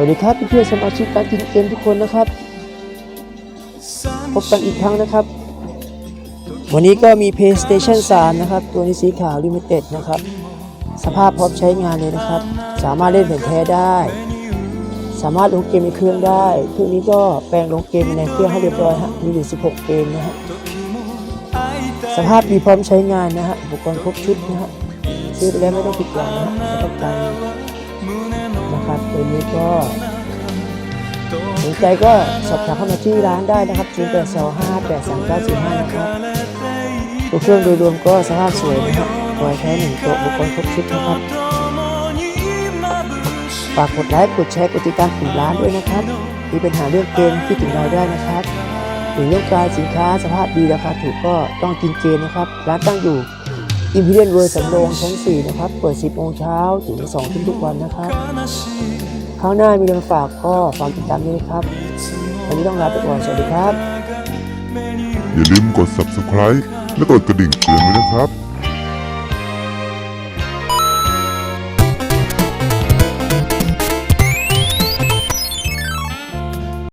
วัสดีครับเพื่อนสมาชิกการกินเกมทุกคนนะครับ พบกันอีกครั้งนะครับ วันนี้ก็มี PlayStation 3 นะครับ ตัวนี้สีขาว Limited นะครับ สภาพพร้อมใช้งานเลยนะครับ สามารถเล่นแผ่นแท้ได้ สามารถลงเกมในเครื่องได้ เครื่องนี้ก็แปลงลงเกมในเครื่องให้เรียบร้อยฮะ มีอยู่ 16 เกมนะฮะ สภาพดีพร้อมใช้งานนะฮะ อุปกรณ์ครบชุดนะฮะ ซื้อไปแล้วไม่ต้องผิดหวังนะฮะรับประกั นะครับ ตัวนี้ก็สนใจก็สอบถามเข้ามาที่ร้านได้นะครับ0 8 2 5 8 3 9 4 5นะครับตัวเครื่องโดยรวมก็สภาพสวยนะฮะตัวใช้หนึ่งตัวอุปกรณ์ครบชุดนะครับฝากกดไลค์กดแชร์กดติดตามกลุ่ร้านด้วยนะครับ มีปัญหาเรื่องเกมที่ถึงเราได้นะครับหรือเรื่องการสินค้าสภาพดีราคาถูกก็ต้องกินเกมนะครับ ร้านตั้งอยู่ อิมพีเรียนเวอร์สำโรงชั้น 4 นะครับ เปิด 10โมงเช้าถึง2ทุ่มทุกวันนะครับ ครางหน้ามีเรื่องฝากก็ฝากติดตามด้วยนะครับ วันนี้ต้องลาไปก่อน สวัสดีครับ อย่าลืมกด subscribe และกดกระดิ่งเตือนไว้นะครับ